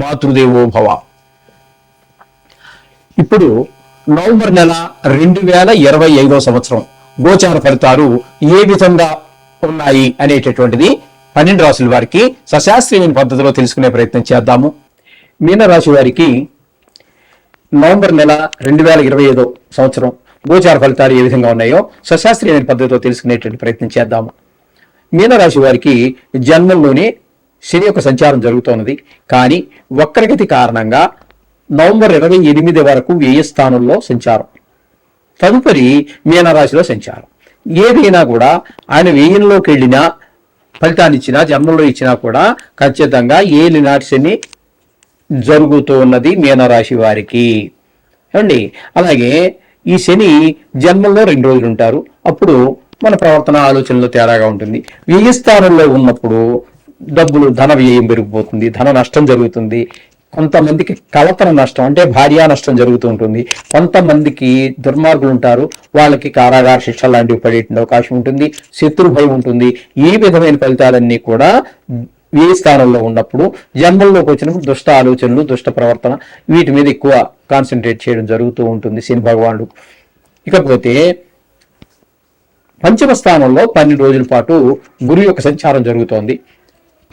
మాతృదేవో భవ. ఇప్పుడు నవంబర్ నెల రెండు వేల ఇరవై ఐదో సంవత్సరం గోచార ఫలితాలు ఏ విధంగా ఉన్నాయి అనేటటువంటిది పన్నెండు రాసుల వారికి సశాస్త్రీయమైన పద్ధతిలో తెలుసుకునే ప్రయత్నం చేద్దాము. మీనరాశి వారికి నవంబర్ నెల రెండు వేల ఇరవై ఐదో సంవత్సరం గోచార ఫలితాలు ఏ విధంగా ఉన్నాయో సశాస్త్రీయమైన పద్ధతిలో తెలుసుకునేటువంటి ప్రయత్నం చేద్దాము. మీనరాశి వారికి జన్మంలోనే శని యొక్క సంచారం జరుగుతున్నది కానీ వక్రగతి కారణంగా నవంబర్ ఇరవై ఎనిమిది వరకు వ్యయ స్థానంలో సంచారం? తదుపరి మీనరాశిలో సంచారం. ఏదైనా కూడా ఆయన వ్యయంలోకి వెళ్ళినా ఫలితాన్ని ఇచ్చినా జన్మలో ఇచ్చినా కూడా ఖచ్చితంగా ఏలినాటి శని జరుగుతున్నది మీనరాశి వారికి. ఏమండి? అలాగే ఈ శని జన్మల్లో రెండు రోజులు ఉంటారు. అప్పుడు మన ప్రవర్తన ఆలోచనలో తేడాగా ఉంటుంది. వ్యయ స్థానంలో ఉన్నప్పుడు డబ్బులు ధన వ్యయం పెరిగిపోతుంది ధన నష్టం జరుగుతుంది. కొంతమందికి కలతన నష్టం అంటే భార్యా నష్టం జరుగుతూ ఉంటుంది. కొంతమందికి దుర్మార్గులు ఉంటారు. వాళ్ళకి కారాగార శిక్ష లాంటివి పడే అవకాశం ఉంటుంది. శత్రు భయం ఉంటుంది. ఈ విధమైన ఫలితాలన్నీ కూడా ఏ స్థానంలో ఉన్నప్పుడు జన్మల్లోకి వచ్చినప్పుడు దుష్ట ఆలోచనలు దుష్ట ప్రవర్తన వీటి మీద ఎక్కువ కాన్సన్ట్రేట్ చేయడం జరుగుతూ ఉంటుంది శని భగవానుడు. ఇకపోతే పంచమ స్థానంలో పన్నెండు రోజుల పాటు గురు యొక్క సంచారం జరుగుతోంది.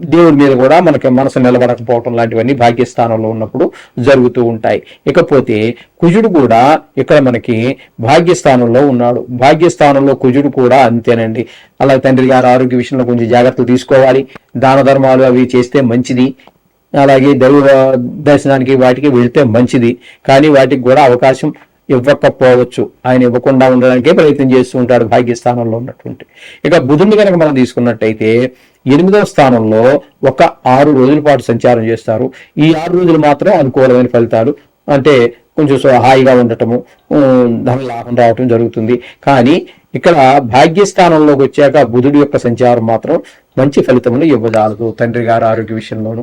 దేవుడి మీద కూడా మనకి మనసు నిలబడకపోవటం లాంటివన్నీ భాగ్యస్థానంలో ఉన్నప్పుడు జరుగుతూ ఉంటాయి. ఇకపోతే కుజుడు కూడా ఇక్కడ మనకి భాగ్యస్థానంలో ఉన్నాడు. భాగ్యస్థానంలో కుజుడు కూడా అంతేనండి. అలా తండ్రి గారు ఆరోగ్య విషయంలో కొంచెం జాగ్రత్తలు తీసుకోవాలి. దాన ధర్మాలు అవి చేస్తే మంచిది. అలాగే దైవ దర్శనానికి వాటికి వెళ్తే మంచిది. కానీ వాటికి కూడా అవకాశం ఇవ్వకపోవచ్చు. ఆయన ఇవ్వకుండా ఉండడానికే ప్రయత్నం చేస్తూ ఉంటాడు భాగ్యస్థానంలో ఉన్నటువంటి. ఇక బుధుని కనుక మనం తీసుకున్నట్టయితే ఎనిమిదవ స్థానంలో ఒక ఆరు రోజుల పాటు సంచారం చేస్తారు. ఈ ఆరు రోజులు మాత్రం అనుకూలమైన ఫలితాలు. అంటే కొంచెం సో హాయిగా ఉండటము ధన లాభం రావటం జరుగుతుంది. కానీ ఇక్కడ భాగ్యస్థానంలోకి వచ్చాక బుధుడి యొక్క సంచారం మాత్రం మంచి ఫలితములు ఇవ్వజాలదు తండ్రి గారు ఆరోగ్య విషయంలోనూ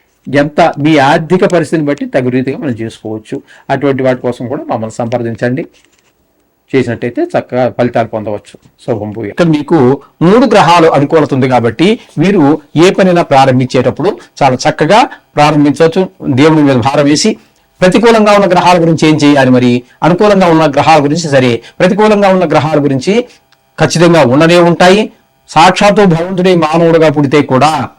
ఎంత మీ ఆర్థిక పరిస్థితిని బట్టి తగు రీతిగా మనం చేసుకోవచ్చు. అటువంటి వాటి కోసం కూడా మమ్మల్ని సంప్రదించండి. చేసినట్టయితే చక్కగా ఫలితాలు పొందవచ్చు. శుభం భూయ. ఇక్కడ మీకు మూడు గ్రహాలు అనుకూలత ఉంది కాబట్టి మీరు ఏ పనైనా ప్రారంభించేటప్పుడు చాలా చక్కగా ప్రారంభించవచ్చు. దేవుని మీద భారం వేసి ప్రతికూలంగా ఉన్న గ్రహాల గురించి ఏం చేయాలి మరి? అనుకూలంగా ఉన్న గ్రహాల గురించి సరే ప్రతికూలంగా ఉన్న గ్రహాల గురించి ఖచ్చితంగా ఉండనే ఉంటాయి. సాక్షాత్తు భగవంతుడే మానవుడుగా పుడితే కూడా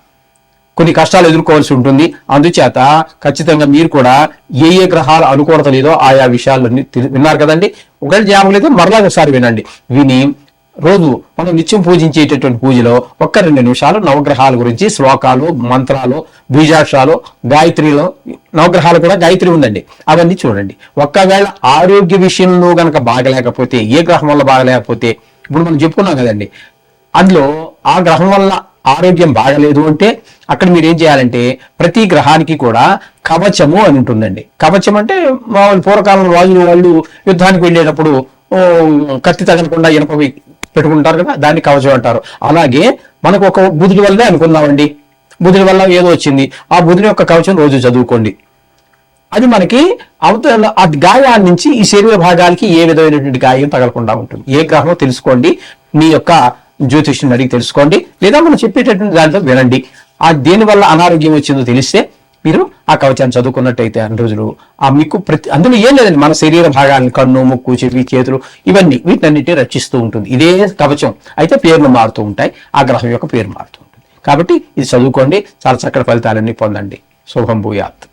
కొన్ని కష్టాలు ఎదుర్కోవాల్సి ఉంటుంది. అందుచేత ఖచ్చితంగా మీరు కూడా ఏ ఏ గ్రహాలు అనుకూలత లేదో ఆయా విషయాలన్నీ విన్నారు కదండి? ఒకవేళ జ్ఞాపకం అయితే మరలా ఒకసారి వినండి. విని రోజు మనం నిత్యం పూజించేటటువంటి పూజలో ఒక్క రెండు నిమిషాలు నవగ్రహాల గురించి శ్లోకాలు మంత్రాలు బీజాక్షరాలు గాయత్రిలో నవగ్రహాలు కూడా గాయత్రి ఉందండి. అవన్నీ చూడండి. ఒక్కవేళ ఆరోగ్య విషయంలో గనక బాగలేకపోతే ఏ గ్రహం వల్ల బాగలేకపోతే ఇప్పుడు మనం చెప్పుకున్నాం కదండి. అందులో ఆ గ్రహం వల్ల ఆరోగ్యం బాగలేదు అంటే అక్కడ మీరు ఏం చేయాలంటే ప్రతి గ్రహానికి కూడా కవచము అని ఉంటుందండి. కవచం అంటే మామూలు పూర్వకాలం రాజులు వాళ్ళు యుద్ధానికి వెళ్ళేటప్పుడు కత్తి తగలకుండా ఇనపవి పెట్టుకుంటారు కదా దాన్ని కవచం అంటారు. అలాగే మనకు ఒక బుధుడి వల్లే అనుకుందామండి. బుధుడి వల్ల ఏదో వచ్చింది. ఆ బుధుని యొక్క కవచం రోజు చదువుకోండి. అది మనకి అవతల ఆ గాయాల నుంచి ఈ శరీర భాగాలకి ఏ విధమైనటువంటి గాయం తగలకుండా ఉంటుంది. ఏ గ్రహమో తెలుసుకోండి. మీ యొక్క జ్యోతిష్యుని అడిగి తెలుసుకోండి. లేదా మనం చెప్పేటటువంటి దాంట్లో వినండి. ఆ దేనివల్ల అనారోగ్యం వచ్చిందో తెలిస్తే మీరు ఆ కవచాన్ని చదువుకున్నట్టయితే అన్ని రోజులు ఆ మీకు ప్రతి అందులో ఏం లేదండి. మన శరీర భాగాలను కన్ను ముక్కు చెవి చేతులు ఇవన్నీ వీటన్నిటిని రక్షిస్తూ ఉంటుంది. ఇదే కవచం. అయితే పేర్లు మారుతూ ఉంటాయి. ఆ గ్రహం యొక్క పేరు మారుతూ ఉంటుంది. కాబట్టి ఇది చదువుకోండి. చాలా చక్కటి ఫలితాలన్నీ పొందండి. శుభం భూయాత్.